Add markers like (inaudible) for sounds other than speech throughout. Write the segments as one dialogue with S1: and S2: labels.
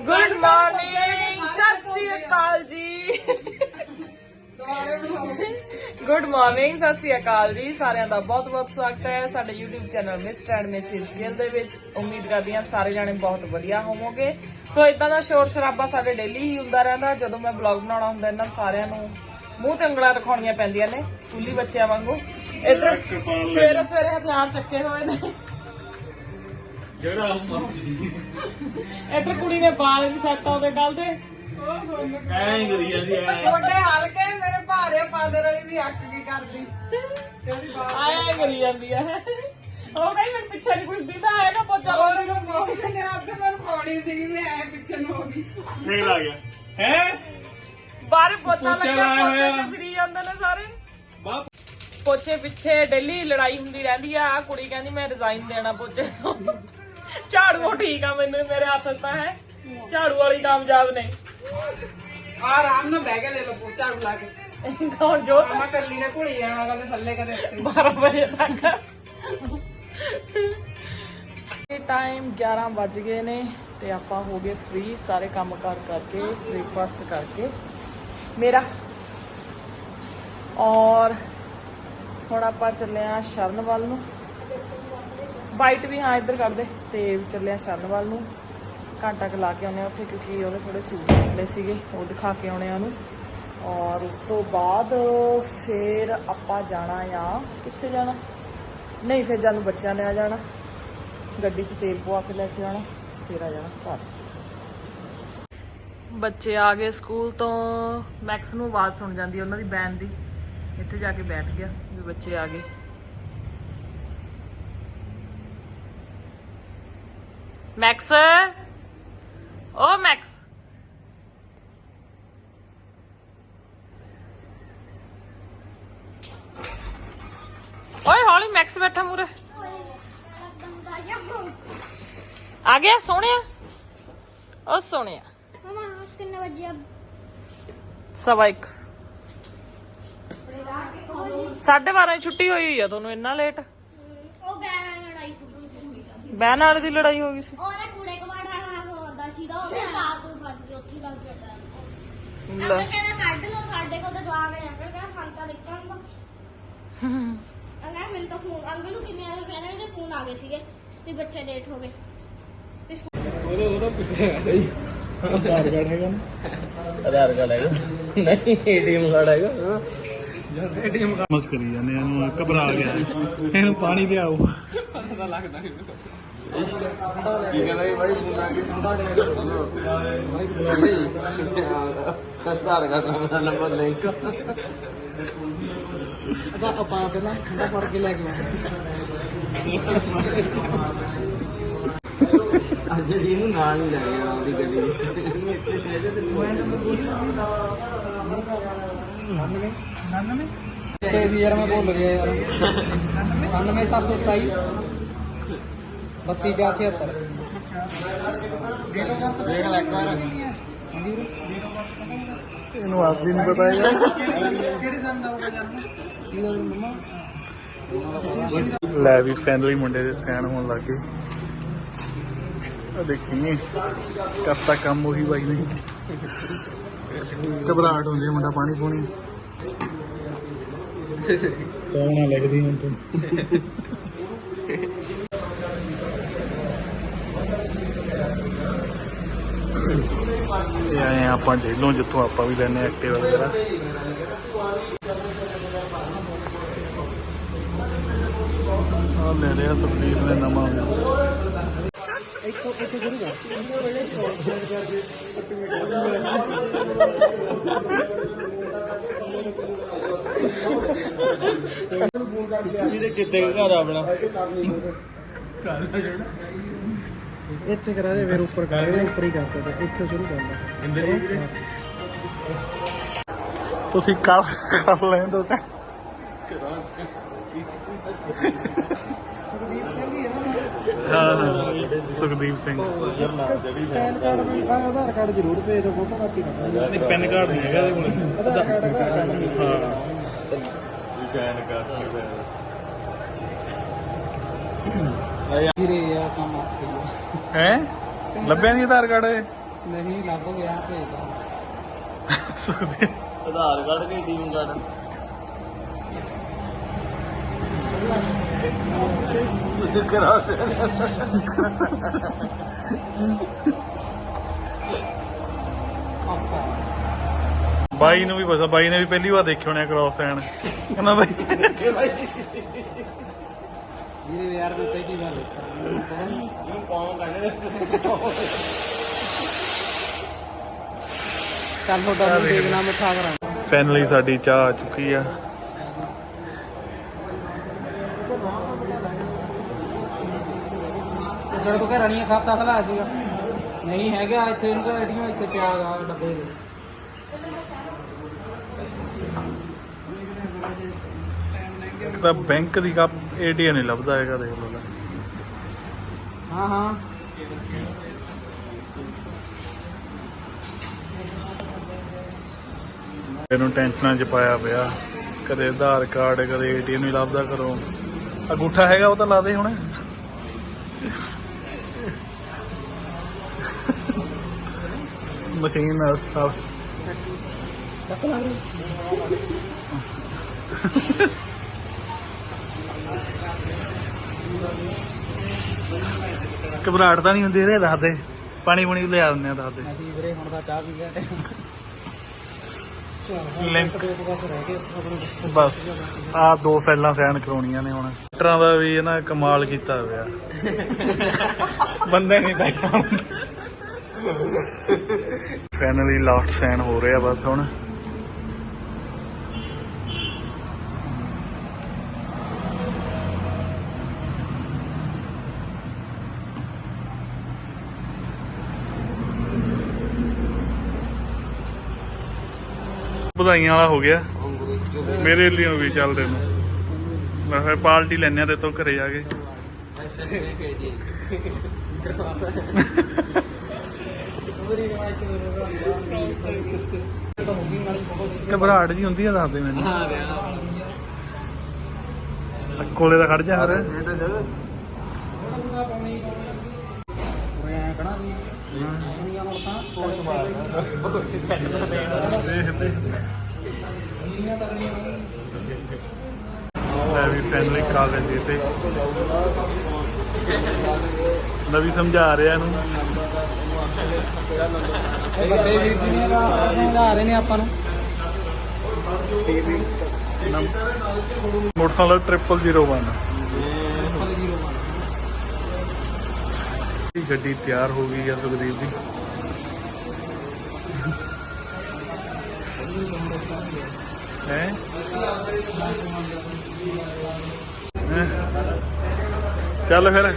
S1: Good morning ਸਤਿ ਸ਼੍ਰੀ ਅਕਾਲ ਜੀ। Good morning ਸਤਿ ਸ਼੍ਰੀ ਅਕਾਲ ਜੀ। ਸਾਰਿਆਂ ਦਾ ਬਹੁਤ ਬਹੁਤ ਸਵਾਗਤ ਹੈ ਸਾਡੇ YouTube channel mister and missus Gill ਦੇ ਵਿੱਚ। ਉਮੀਦ ਕਰਦੀ ਹਾਂ ਸਾਰੇ ਜਾਣੇ ਬਹੁਤ ਵਧੀਆ ਹੋਵੋਗੇ। ਸੋ ਇਦਾਂ ਦਾ ਸ਼ੋਰ ਸ਼ਰਾਬਾ ਸਾਡੇ ਡੇਲੀ ਹੀ ਹੁੰਦਾ ਰਹਿੰਦਾ। ਜਦੋਂ ਮੈਂ ਵਲੌਗ ਬਣਾਉਣਾ ਹੁੰਦਾ ਇਹਨਾਂ ਸਾਰਿਆਂ ਨੂੰ ਮੂੰਹ ਤੇ ਉਂਗਲਾਂ ਰਖਾਉਣੀਆਂ ਪੈਂਦੀਆਂ ਨੇ ਸਕੂਲੀ ਬੱਚਿਆਂ ਵਾਂਗੂ। ਇੱਧਰ ਸਵੇਰੇ ਸਵੇਰੇ ਹਥਿਆਰ ਚੱਕੇ ਹੋਏ ਨੇ।
S2: ਜਿਹੜਾ ਉਹ
S1: ਇੱਧਰ ਕੁੜੀ ਨੇ ਬਾਲ ਵੀ ਸੈੱਟ ਆਉਂਦੇ ਗੱਲ ਦੇ।
S2: ਐਂ ਹੀ ਕਰੀ ਜਾਂਦੀ ਐ।
S3: ਛੋਟੇ ਹਲਕੇ ਮੇਰੇ ਭਾਰੇ ਪਾਦਰ ਵਾਲੀ ਦੀ ਅੱਖ ਕੀ ਕਰਦੀ?
S1: ਆਇਆ ਕਰੀ ਜਾਂਦੀ ਹੈ ਉਹ ਕਹੀ ਮੈਨੂੰ ਪਿੱਛੇ ਨਹੀਂ ਕੁਝ ਦਿੰਦਾ ਹੈ ਨਾ ਪੋਚਾ ਲਾਉਂਦੀ ਨੂੰ
S3: ਉਹ ਨੇ ਆਪ ਤੇ ਮੈਨੂੰ ਪਾਣੀ ਸੀ ਮੈਂ ਐ ਪਿੱਛੇ ਨੂੰ ਹੋ ਗਈ
S2: ਫੇਰ ਆ ਗਿਆ। ਹੈ?
S1: ਬਾਹਰ ਪੋਚਾ
S2: ਪੋਚਾ
S1: ਲੱਗਿਆ
S2: ਲਾਇਆ
S1: ਪੋਚੇ
S2: ਹੋਇਆ।
S1: ਤੇ ਫਿਰੀ ਜਾਂਦੇ ਨੇ ਸਾਰੇ।
S2: ਬਾਪ
S1: ਪੋਚੇ ਪਿੱਛੇ ਡੇਲੀ ਲੜਾਈ ਹੁੰਦੀ ਰਹਿੰਦੀ ਆ। ਕੁੜੀ ਕਹਿੰਦੀ ਮੈਂ ਰਿਜ਼ਾਈਨ ਦੇਣਾ ਪੋਚੇ ਤੋਂ। ਝਾੜੂ ਠੀਕ ਆ ਮੈਨੂੰ ਮੇਰੇ ਹੱਥ ਤਾਂ ਹੈ। ਝਾੜੂ ਵਾਲੀ ਕਾਮਯਾਬ ਨੇ।
S3: ਆਰਾਮ ਨਾਲ ਬਹਿ ਕੇ ਲੋ ਝਾੜੂ ਲਾ ਕੇ।
S1: ਕੌਣ ਜੋਤ?
S3: ਮੈਂ ਕੱਲੀ ਨੇ ਘੁਲੀ ਜਾਣਾ ਕਦੇ ਥੱਲੇ ਕਦੇ ਉੱਤੇ
S1: 12 ਵਜੇ ਤੱਕ। ਇਹ ਟਾਈਮ 11 ਵੱਜ ਗਏ ਨੇ ਤੇ ਆਪਾਂ ਹੋ ਗਏ ਫ੍ਰੀ ਸਾਰੇ ਕੰਮ ਕਾਰ ਕਰਕੇ ਬ੍ਰੇਕਫਾਸਟ ਕਰਕੇ। ਮੇਰਾ। ਔਰ ਹੁਣ ਆਪਾਂ ਚੱਲੇ ਆ ਸ਼ਰਨ ਵੱਲ ਨੂੰ। ਬਾਈਟ ਵੀ ਹਾਂ ਇੱਧਰ ਕਰ ਦੇ ਤੇ ਚੱਲਿਆ ਆ ਸ਼ਰਨ ਵੱਲ ਨੂੰ। ਘੰਟਾ ਕੁ ਲਾ ਕੇ ਆਉਣੇ ਆ ਉੱਥੇ ਕਿਉਂਕਿ ਉਹਦੇ ਥੋੜੇ ਸੂਟ ਨਿਕਲੇ ਸੀਗੇ, ਉਹ ਦਿਖਾ ਕੇ ਆਉਣੇ ਆ ਉਹਨੂੰ। ਔਰ ਉਸ ਤੋਂ ਬਾਅਦ ਫਿਰ ਆਪਾਂ ਜਾਣਾ ਆ, ਕਿੱਥੇ ਜਾਣਾ? ਨਹੀਂ, ਫਿਰ ਜਾਨੂੰ ਬੱਚਿਆਂ ਨੇ ਆ ਜਾਣਾ। ਗੱਡੀ 'ਚ ਤੇਲ ਪਵਾ ਕੇ ਲੈ ਕੇ ਆਉਣਾ, ਫਿਰ ਆ ਜਾਣਾ ਘਰ। ਬੱਚੇ ਆ ਗਏ ਸਕੂਲ ਤੋਂ। ਮੈਕਸ ਨੂੰ ਆਵਾਜ਼ ਸੁਣ ਜਾਂਦੀ ਉਹਨਾਂ ਦੀ ਬੈਨ ਦੀ। ਇੱਥੇ ਜਾ ਕੇ ਬੈਠ ਗਿਆ ਵੀ ਬੱਚੇ ਆ ਗਏ। ਮੈਕਸ ਓ ਮੈਕਸ ਓਏ, ਹੌਲੀ ਮੈਕਸ ਬੈਠਾ ਮੂਰੇ ਆ ਗਿਆ, ਸੋਹਣਿਆ? ਉਹ ਸੋਹਣਿਆ।
S4: ਮਮਾ ਕਿੰਨੇ ਵਜੇ
S1: ਸਵਾ ਇੱਕ। ਸਾਢੇ 12 ਛੁੱਟੀ ਹੋਈ ਹੋਈ ਆ, ਤੁਹਾਨੂੰ ਇੰਨਾ ਲੇਟ
S4: ਉਹ ਗੈਰ ਨਾਲ ਲੜਾਈ ਹੋਈ
S1: ਬਹਿਣ ਵਾਲੇ ਦੀ ਲੜਾਈ ਹੋ ਗਈ ਸੀ।
S4: ਉਹਨੇ ਕੂੜੇ ਕਬਾੜ ਨਾਲ ਹੋਦਾ ਸੀਗਾ ਉਹਨੇ ਸਾਫ਼ ਤੋਂ ਫਸ ਕੇ ਉੱਥੇ ਲੱਗ ਗਿਆ
S1: ਲੈ।
S4: ਅੰਕਲ ਕਹਿੰਦਾ ਕੱਢ ਲਓ ਸਾਡੇ ਕੋਲ ਤਾਂ ਜਵਾਗ ਹੈ ਅੰਕਲ ਕਹਿੰਦਾ ਫਾਂਟਾ ਨਿਕਲਦਾ ਅੰਕਲ ਮੈਨੂੰ ਤਾਂ ਫੋਨ ਅੰਕਲ ਨੂੰ ਕਿੰਨੇ ਵਾਰ ਪਹਿਲਾਂ ਦੇ ਫੋਨ ਆ ਗਏ ਸੀਗੇ ਵੀ ਬੱਚੇ ਲੇਟ ਹੋ ਗਏ।
S2: ਉਹਦਾ ਉਹਦਾ ਪਿੱਛੇ ਆਧਾਰ ਕਾਰਡ ਹੈਗਾ ਨਾ।
S5: ਆਧਾਰ ਕਾਰਡ ਹੈਗਾ। ਨਹੀਂ ਏਟੀਐਮ ਕਾਰਡ ਹੈਗਾ।
S2: ਏਟੀਐਮ ਕਾਰਡ ਮਸ ਕਰੀ ਜਾਂਦੇ ਆ, ਇਹਨੂੰ ਘਬਰਾ ਗਿਆ। ਇਹਨੂੰ ਪਾਣੀ ਲਿਆਓ
S5: ਕੀ ਕਹਿੰਦਾ ਜੀ? ਭਾਈ ਫੋਨ ਆ ਗਿਆ ਆਧਾਰ ਕਾਰਡ ਦਾ ਨੰਬਰ ਲਿੰਕ
S3: ਆਪਾਂ ਪਹਿਲਾਂ ਠੰਡਾ ਫੜ ਕੇ ਲੈ ਕੇ
S5: ਅੱਜ ਜੀ ਇਹਨੂੰ ਨਾਲ ਹੀ ਲੈ ਗਿਆ ਆਪਦੀ ਗੱਡੀ ਇਹਨੂੰ ਇੱਥੇ ਲੈ ਜਾ ਤੇ
S3: ਤੇ ਸੀ ਯਾਰ ਮੈਂ ਭੁੱਲ ਗਿਆ ਯਾਰ। 99727 32476 ਦੇਖ ਲੈ ਇੱਕ ਵਾਰ
S2: ਇਹਨੂੰ ਆਪਦੀ ਨਹੀਂ ਪਤਾ ਹੈਗਾ
S3: ਕਿਹੜੇ ਸੰਨ ਦਾ ਹੋਗਾ ਜਨਮ
S2: ਲੈ ਵੀ ਫੈਨਲੀ ਮੁੰਡੇ ਦੇ ਸੈਨ ਹੋਣ ਲੱਗ ਗਏ। ਆ ਦੇਖੀ ਕਰਤਾ ਕੰਮ ਉਹੀ ਬਾਈ ਨਹੀਂ ਘਬਰਾਹਟ ਹੁੰਦੀ ਮੁੰਡਾ ਪਾਣੀ ਪੂਣੀ। ਕੌਣਾ ਲੱਗਦੀ ਹੁਣ ਤੂੰ? ਇਹ ਆਏ ਆਪਾਂ ਢੇਲੋਂ ਜਿੱਥੋਂ ਆਪਾਂ ਵੀ ਲੈਨੇ ਐਕਟਿਵ ਵਗੈਰਾ। ਆ ਲੈ ਲਿਆ ਸੁਪਰੀਤ ਨੇ ਨਵਾਂ। ਇਹਦੇ ਕਿੱਥੇ ਘਰ ਆਪਣਾ
S6: ਇੱਥੇ ਕਰਾ ਦੇ ਫਿਰ ਉੱਪਰ ਕਰ ਦੇ ਉੱਪਰ ਹੀ ਕਰਦਾ ਤੇ ਇੱਥੇ ਸ਼ੁਰੂ ਕਰਦਾ
S2: ਤੁਸੀਂ ਕਰ ਕਰ ਲੈਂਦੇ ਤਾਂ
S6: ਸੁਖਦੀਪ ਸਿੰਘ ਹੀ ਹੈ ਨਾ
S2: ਹਾਂ ਹਾਂ ਸੁਖਦੀਪ ਸਿੰਘ।
S6: ਪੈਨ ਕਾਰਡ ਵੀ ਆ, ਆਧਾਰ ਕਾਰਡ ਜ਼ਰੂਰ ਭੇਜ ਦਿਓ ਫੋਟੋ ਕਾਪੀ ਕਰਨਾ
S2: ਨਹੀਂ ਪੈਨ ਕਾਰਡ ਨਹੀਂ ਹੈਗਾ ਇਹਦੇ ਕੋਲ।
S6: Aadhaar card Aadhaar card.
S2: ਹਾਂ।
S3: ਵੀਰੇ ਆ ਕੰਮ
S2: ਹੈ? ਲੱਭਿਆ ਨਹੀਂ ਆਧਾਰ ਕਾਰਡ ਇਹ?
S3: ਨਹੀਂ ਲੱਭ ਗਿਆ ਭੇਜਦਾ।
S2: ਸੁਖਦੇ
S5: ਆਧਾਰ ਕਾਰਡ ਕੇ ਟੀਮ ਕਾਰਡ? ਕਰਾ
S2: ਬਾਈ ਨੂੰ ਵੀ ਪਤਾ ਬਾਈ ਨੇ ਵੀ ਪਹਿਲੀ ਵਾਰ ਦੇਖਿਆ ਹੋਣਾ ਕ੍ਰਾਸ ਸੈਨ ਕਹਿੰਦਾ ਬਾਈ
S3: ਵੀਰੇ ਯਾਰ ਮੈਂ ਪਹਿਲੀ ਵਾਰ ਦੇਖਿਆ
S5: ਨੂੰ ਪਾਉਂ ਕਹਿੰਦੇ
S3: ਚੱਲ ਤੁਹਾਡਾ ਨੂੰ ਦੇਖਣਾ ਮਿੱਠਾ ਕਰਾਂ।
S2: ਫਾਈਨਲੀ ਸਾਡੀ ਚਾਹ ਆ ਚੁੱਕੀ ਆ।
S3: ਉਧਰ ਤੋਂ ਘਰਾਣੀਆਂ ਖਾਤਾ ਖਲਾ ਸੀਗਾ। ਨਹੀਂ ਹੈਗਾ ਇੱਥੇ ਇਹਨੂੰ ਐਡੀਆਂ ਇੱਥੇ ਪਿਆ ਗਾ ਡੱਬੇ ਦੇ।
S2: ਤਾਂ ਬੈਂਕ ਦੀ ਕੱਪ ਏਟੀਐਮ ਨਹੀਂ ਲੱਭਦਾ ਹੈਗਾ ਦੇਖ ਲਓ।
S3: ਹਾਂ ਹਾਂ।
S2: ਇਹਨੂੰ ਟੈਨਸ਼ਨਾਂ 'ਚ ਪਾਇਆ ਪਿਆ। ਕਦੇ ਆਧਾਰ ਕਾਰਡ ਕਦੇ ਏਟੀਐਮ ਨਹੀਂ ਲੱਭਦਾ ਕਰੋ ਅੰਗੂਠਾ ਹੈਗਾ ਉਹ ਤਾਂ ਲਾ ਦੇ ਹੁਣ। ਮਸ਼ੀਨ ਨਾਲ ਘਬਰਾਹਟ ਤਾਂ ਨਹੀਂ ਹੁੰਦੀ ਇਹਦੇ ਦੱਸ ਦੇ। ਪਾਣੀ ਪੁਣੀ ਲਿਆ ਦਿੰਦੇ ਆ ਦੱਸ ਦੇ।
S3: ਅਸੀਂ ਵੀਰੇ ਹੁਣ ਤਾਂ ਚਾਹ ਪੀ ਗਏ
S6: ਬਸ
S2: ਆ ਦੋ ਫੈਲਾਂ ਸਾਈਨ ਕਰਾਉਣੀਆਂ ਨੇ ਹੁਣ। ਟਰਾਂ ਦਾ ਵੀ ਇਹਨਾਂ ਕਮਾਲ ਕੀਤਾ ਹੋਇਆ। (laughs) ਬੰਦੇ ਨਹੀਂ ਪਏ ਫਾਈਨਲੀ ਲਾਸਟ ਸਾਈਨ ਹੋ ਰਿਹਾ ਬਸ ਹੁਣ। ਵਧਾਈਆਂ ਵਾਲਾ ਹੋ ਗਿਆ। ਮੇਰੇ ਲਈ ਵੀ ਚੱਲਦੇ ਨੂੰ ਮੈਂ ਫਿਰ ਪਾਰਟੀ ਲੈਣੇ ਆ ਤੇ ਤੋਂ ਘਰੇ ਜਾ ਕੇ। ਘਬਰਾਹਟ ਜੀ ਹੁੰਦੀ ਆ ਦੱਸ ਦੇ ਮੈਨੂੰ।
S3: ਹਾਂ
S2: ਕੋਲੇ ਦਾ ਖੜ ਜਾ ਹਰ
S5: ਇਹ ਤਾਂ ਜਗ੍ਹਾ
S3: ਮੈਂ ਕਹਣਾ ਵੀ ਦੁਨੀਆ ਹੁਣ ਤਾਂ ਪਹੁੰਚ
S2: ਵੀ ਫੈਨਲੀ ਕਰਾ ਲੈਂਦੀ ਤੇ ਨਵੀਂ ਸਮਝਾ ਰਿਹਾ ਇਹਨੂੰ।
S3: ਵੱਡੇ ਵੀਰ ਜੀ ਨੇ ਸਮਝਾ ਰਹੇ ਨੇ ਆਪਾਂ ਨੂੰ
S2: ਮੋਟਰਸਾਈਕਲ 0001 ਗੱਡੀ ਤਿਆਰ ਹੋ ਗਈ ਆ ਸੁਖਦੀਪ ਦੀ ਹੈ? ਚੱਲ ਫਿਰ।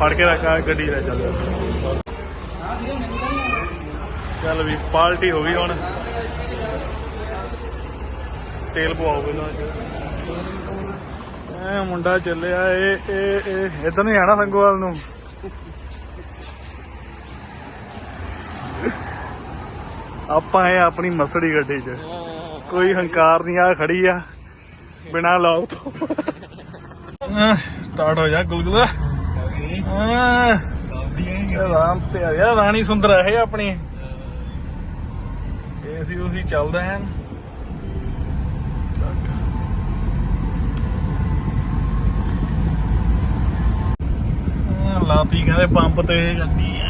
S2: ਫੜ ਕੇ ਰੱਖ ਗੱਡੀ ਲੈ ਚੱਲ। ਚੱਲ ਵੀ ਪਾਰਟੀ ਹੋ ਗਈ ਹੁਣ। ਤੇਲ ਪਵਾਓ ਪਹਿਲਾਂ ਐ ਮੁੰਡਾ ਚੱਲਿਆ, ਇਹ ਇਹ ਇਹ ਇਧਰ ਨਹੀਂ ਆਣਾ ਸੰਗੋਵਾਲ ਨੂੰ। ਆਪਾਂ ਇਹ ਆਪਣੀ ਮਸੜੀ ਗੱਡੀ 'ਚ। ਕੋਈ ਹੰਕਾਰ ਨਹੀਂ ਆ ਖੜੀ ਆ। ਬਿਨਾ ਲੌਕ ਤੋਂ। ਸਟਾਰਟ ਹੋ ਜਾ, ਗੁਲਗੁਲਾ। ਰਾਮ ਤੇ ਆ ਗਿਆ, ਰਾਣੀ ਸੁੰਦਰ ਹੈ ਆਪਣੀ। ਇਹ ਅਸੀਂ ਉਸੇ ਚੱਲਦੇ ਲਾਤੀ ਕਹਿੰਦੇ ਪੰਪ ਤੇ ਗੱਡੀ।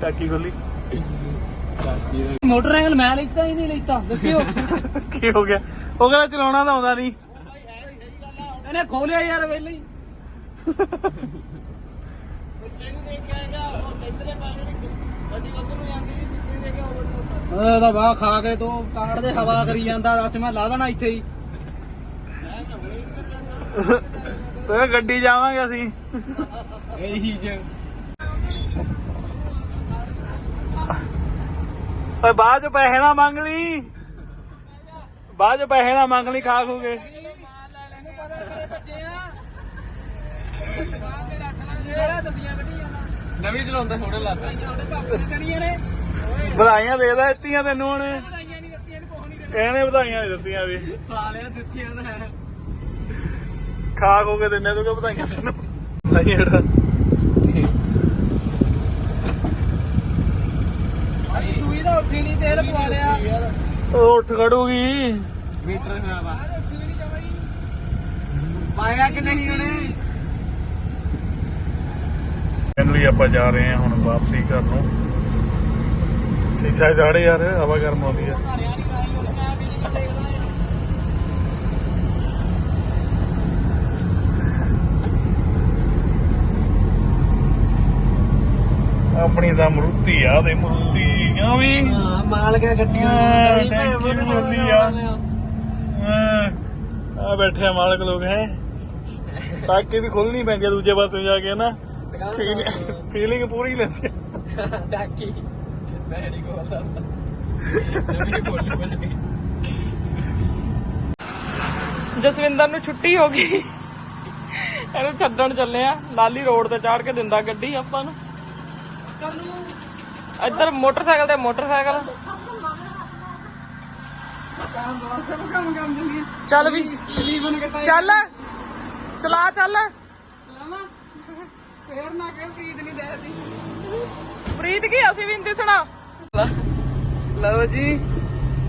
S2: ਟਾਕੀ ਖੋਲੀ।
S3: ਮੋਟਰਸਾਈਕਲ ਮੈਂ ਲੈਤਾ ਹੀ ਨਹੀਂ ਲੈਤਾ ਦੱਸਿਓ।
S2: ਕੀ ਹੋ ਗਿਆ? ਉਹ ਕਹਿੰਦਾ ਚਲਾਉਣਾ ਤਾਂ ਆਉਂਦਾ ਨਹੀਂ।
S3: ਇਹਨੇ ਖੋਲਿਆ ਯਾਰ ਪਹਿਲਾਂ ਹੀ ਉਹ ਤਾਂ ਬਾਹ ਖਾ ਕੇ ਤੂੰ ਕਾੜ ਦੇ ਹਵਾ ਕਰੀ ਜਾਂਦਾ ਦੱਸ ਮੈਂ ਲਾ ਦੇਣਾ ਇੱਥੇ ਹੀ।
S2: ਤੇ ਗੱਡੀ ਜਾਵਾਂਗੇ ਅਸੀਂ।
S3: ਇਹ ਚੀਜ਼
S2: ਓਏ ਬਾਅਦ ਚ ਪੈਸੇ ਨਾ ਮੰਗ ਲਈ। ਬਾਅਦ ਚ ਪੈਸੇ ਨਾ ਮੰਗ ਲਈ ਖਾ ਖੂਗੇ
S3: ਨਵੀਂ ਚਲਾਉਂਦਾ ਥੋੜੇ ਲੱਗ
S2: ਵਧਾਈਆਂ ਦੇ ਦਾ ਦਿੱਤੀਆਂ ਤੈਨੂੰ ਹੁਣ।
S3: ਵਧਾਈਆਂ ਨਹੀਂ ਦਿੱਤੀਆਂ ਇਹਨੂੰ
S2: ਵਧਾਈਆਂ ਨਹੀਂ ਦਿੱਤੀਆਂ ਵੀ।
S3: ਸਾਲਿਆ ਦਿੱਤੀਆਂ ਤਾਂ
S2: ਖਾ ਖੋ ਕੇ ਦਿੰਨੇ ਤੂੰ ਕਿ ਵਧਾਈਆਂ ਤੈਨੂੰ? ਨਹੀਂ ਜਿਹੜਾ
S3: ਦਾ ਉੱਠੀ ਨਹੀਂ ਤੇਲ ਪਵਾ ਲਿਆ।
S2: ਉਹ ਉੱਠ ਖੜੂਗੀ।
S5: ਮੀਟਰ ਖਰਾਬ ਆ।
S3: ਉੱਠੀ ਨਹੀਂ ਜਮਾ ਜੀ।
S5: ਪਾਇਆ ਕਿ ਨਹੀਂ ਉਹਨੇ?
S2: ਫਾਈਨਲੀ ਆਪਾਂ ਜਾ ਰਹੇ ਹਾਂ ਹੁਣ ਵਾਪਸੀ ਘਰ ਨੂੰ। ਸ਼ੀਸ਼ਾ ਜਾੜੇ ਯਾਰ ਹਵਾ ਗਰਮ ਆਉਂਦੀ ਆ।
S3: ਘਰਿਆ ਨਹੀਂ ਗਾਈ ਹੁਣ ਮੈਂ ਵੀ ਨਹੀਂ ਦੇਖਦਾ ਯਾਰ
S2: ਆਪਣੀ ਤਾਂ ਮਰੂਤੀ ਆ ਤੇ ਮਰੂਤੀ। ਆ ਵੀ?
S5: ਹਾਂ ਮਾਲ ਗਿਆ ਗੱਡੀਆਂ
S2: ਟੈਂਕੀ ਵੀ ਆ। ਆ ਬੈਠੇ ਆ ਮਾਲਕ ਲੋਕ ਹੈ। ਟਾਕੇ ਵੀ ਖੋਲਣੀ ਪੈਂਦੀ ਆ ਦੂਜੇ ਪਾਸੇ ਜਾ ਕੇ ਨਾ ਫੀਲਿੰਗ (laughs) ਪੂਰੀ ਲੈਂਦੇ ਆ।
S5: ਡਾਕੀ (laughs) ਮੈਂ ਨਹੀਂ ਬੋਲੀ ਬਣੀ
S1: ਜਸਵਿੰਦਰ ਨੂੰ ਛੁੱਟੀ ਹੋ ਗਈ। ਇਹਨੂੰ ਛੱਡਣ ਚੱਲੇ ਆ। ਲਾਲੀ ਰੋਡ ਤੇ ਚਾੜ ਕੇ ਦਿੰਦਾ ਗੱਡੀ ਆਪਾਂ ਨੂੰ ਇੱਧਰ ਮੋਟਰਸਾਈਕਲ ਤੇ ਮੋਟਰਸਾਈਕਲ। ਚੱਲ ਵੀ, ਚੱਲ। ਚਲਾ, ਚੱਲ।
S3: ਫੇਰ ਨਾ ਕਿ ਪ੍ਰੀਤ ਨਹੀਂ ਦੇਦੀ
S1: ਪ੍ਰੀਤ ਕੀ ਅਸੀਂ ਵੀ ਨਹੀਂ ਸੁਣਾ
S3: ਲਓ ਜੀ,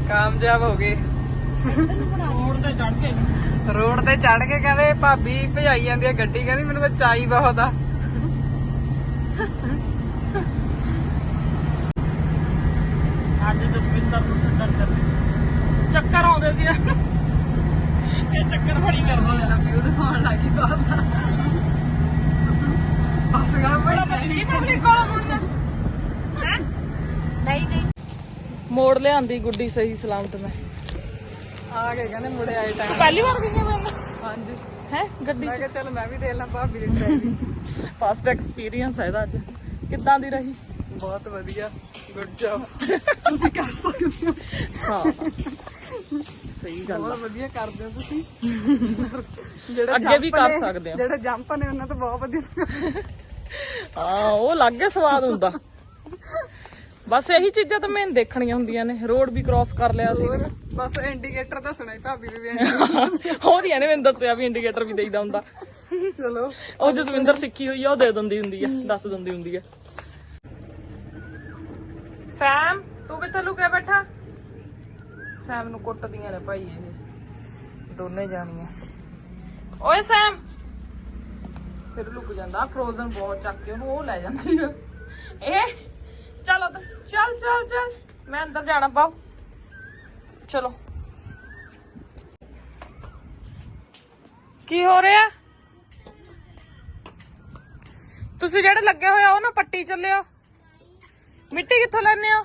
S3: ਕਾਮਯਾਬ ਹੋ ਗਏ।
S1: ਰੋਡ ਤੇ ਚੜ ਕੇ
S3: ਰੋਡ ਤੇ ਚੜ ਕੇ ਕਹਿੰਦੇ, ਭਾਬੀ ਭਜਾਈ ਜਾਂਦੀ ਆ ਗੱਡੀ, ਕਹਿੰਦੀ ਮੈਨੂੰ ਤਾਂ ਚਾਈ ਬਹੁਤ ਆ।
S1: ਜਸਵਿੰਦਰ ਨੂੰ ਛੱਡਣ ਚੱਲੇ ਚੱਕਰ ਆਉਂਦੇ ਸੀ। ਇਹ ਚੱਕਰ ਫੜੀ ਕਰਦਾ
S3: ਮੇਰਾ ਵਿਊ ਦਿਖਾਉਣ ਲੱਗੀ ਬਾਤ ਬਸ ਗਾ
S1: ਬੜਾ ਪਤਲੀ ਪਬਲਿਕ ਕੋਲ ਮੁੜਨਾ
S4: ਨਹੀਂ ਨਹੀਂ।
S1: ਮੋੜ ਲਿਆਂਦੀ ਗੁੱਡੀ ਸਹੀ ਸਲਾਮਤ ਮੈਂ।
S3: ਆ ਗਏ ਕਹਿੰਦੇ ਮੁੜੇ ਆਏ ਟਾਈਮ
S1: ਪਹਿਲੀ ਵਾਰ ਗਈਆਂ ਮੈਂ
S3: ਹਾਂਜੀ।
S1: ਹੈ ਗੱਡੀ
S3: ਮੈਂ
S1: ਚ?
S3: ਕਿਹਾ ਚੱਲ ਮੈਂ ਵੀ ਦੇਖ ਲਾਂ ਭਾਬੀ ਦੀ ਡਰਾਈਵਿੰਗ
S1: ਫਸਟ ਐਕਸਪੀਰੀਅੰਸ ਹੈ ਇਹਦਾ ਅੱਜ। ਕਿੱਦਾਂ ਦੀ ਰਹੀ?
S3: ਬਹੁਤ ਵਧੀਆ। ਗੁੱਡ ਜੌਬ ਤੁਸੀਂ ਕਰ ਸਕਦੇ ਹੋ।
S1: ਹਾਂ। ਸਹੀ ਗੱਲ ਆ।
S3: ਬਹੁਤ ਵਧੀਆ ਕਰਦੇ ਹੋ ਤੁਸੀਂ। ਜਿਹੜੇ
S1: ਅੱਗੇ ਵੀ
S3: jump
S1: ਕਰ
S3: ਨੇ-
S1: ਸਕਦੇ ਹੋ।
S3: ਜਿਹੜੇ ਜੰਪ ਨੇ ਉਹਨਾਂ ਤੋਂ ਬਹੁਤ ਵਧੀਆ।
S1: ਹਾਂ ਉਹ ਲੱਗੇ ਸਵਾਦ ਹੁੰਦਾ। ਬਸ ਇਹੀ ਚੀਜ਼ਾਂ ਤਾਂ ਮੈਂ ਦੇਖਣੀਆਂ ਹੁੰਦੀਆਂ ਨੇ। ਰੋਡ ਵੀ ਕ੍ਰਾਸ ਕਰ ਲਿਆ ਸੀ।
S3: ਹੋਰ ਬਸ ਇੰਡੀਕੇਟਰ ਤਾਂ ਸੁਣਾਈ ਭਾਬੀ ਦੇ ਵੀ
S1: ਹੋਰ ਹੀ ਨੇ ਮੈਨੂੰ ਦੱਸਿਆ ਵੀ ਇੰਡੀਕੇਟਰ ਵੀ ਦੇਈਦਾ ਹੁੰਦਾ।
S3: ਚਲੋ।
S1: ਉਹ ਜਸਵਿੰਦਰ ਸਿੱਖੀ ਹੋਈ ਆ ਉਹ ਦੇ ਦਿੰਦੀ ਹੁੰਦੀ ਆ ਦੱਸ ਦਿੰਦੀ ਹੁੰਦੀ ਆ। ਸੈਮ, ਤੂੰ ਕਿੱਥੇ ਲੁਕਿਆ ਬੈਠਾ? ਸੈਮ ਨੂੰ ਕੁੱਟਦੀਆਂ ਨੇ ਭਾਈ ਇਹ। ਦੋਨੇ ਜਾਣੀਆਂ। ਓਏ ਸੈਮ! ਫਿਰ ਲੁਕ ਜਾਂਦਾ ਫਰੋਜ਼ਨ ਬਹੁਤ ਚੱਕ ਕੇ ਉਹਨੂੰ ਉਹ ਲੈ ਜਾਂਦੀ ਆ। ਇਹ, ਚੱਲ ਉੱਧਰ, ਚੱਲ ਚੱਲ ਚੱਲ। ਮੈਂ ਅੰਦਰ ਜਾਣਾ ਬਾਬ ਚਲੋ। ਕੀ ਹੋ ਰਿਹਾ? ਤੁਸੀਂ ਜਿਹੜੇ ਲੱਗੇ ਹੋਏ ਆ, ਉਹ ਨਾ ਪੱਟੀ ਚੱਲਿਓ। ਮਿੱਟੀ ਕਿੱਥੋਂ ਲੈਣੇ ਆ